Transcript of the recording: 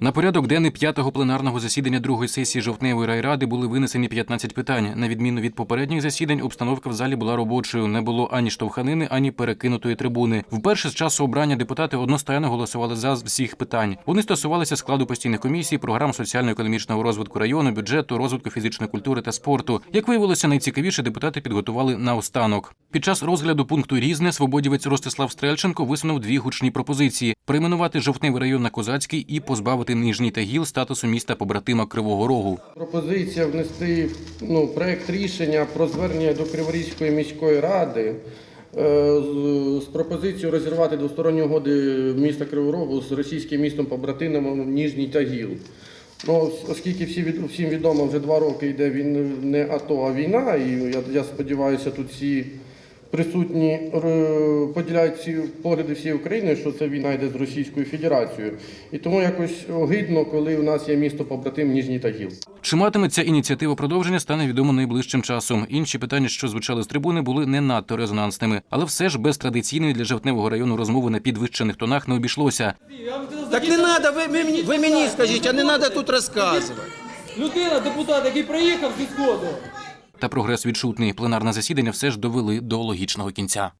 На порядок денний п'ятого пленарного засідання другої сесії жовтневої райради були винесені 15 питань. На відміну від попередніх засідань, обстановка в залі була робочою. Не було ані штовханини, ані перекинутої трибуни. Вперше з часу обрання депутати одностайно голосували за всіх питань. Вони стосувалися складу постійних комісій, програм соціально-економічного розвитку району, бюджету, розвитку фізичної культури та спорту. Як виявилося, найцікавіше депутати підготували наостанок. Під час розгляду пункту різне свободівець Ростислав Стрельченко висунув дві гучні пропозиції: перейменувати жовтневий район на Козацький і позбавити Нижній Тагіл статусу міста побратима Кривого Рогу. Пропозиція внести ну, проект рішення про звернення до Криворізької міської ради е, з, пропозицією розірвати двосторонні угоди міста Кривого Рогу з російським містом побратимом Ніжній Тагіл. Ну, оскільки всі всім відомо, вже два роки йде він не АТО, а війна, і я, я сподіваюся, тут всі присутні поділяють ці погляди всієї України, що це війна йде з Російською Федерацією. І тому якось огидно, коли у нас є місто побратим Ніжній Тагіл. Чи матиме ця ініціатива продовження, стане відомо найближчим часом. Інші питання, що звучали з трибуни, були не надто резонансними, але все ж без традиційної для жовтневого району розмови на підвищених тонах не обійшлося. Так не треба, ви, ви, мені- ви мені скажіть, а не треба тут розказувати. Людина, депутат, який приїхав зі сходу. Та прогрес відчутний. Пленарне засідання все ж довели до логічного кінця.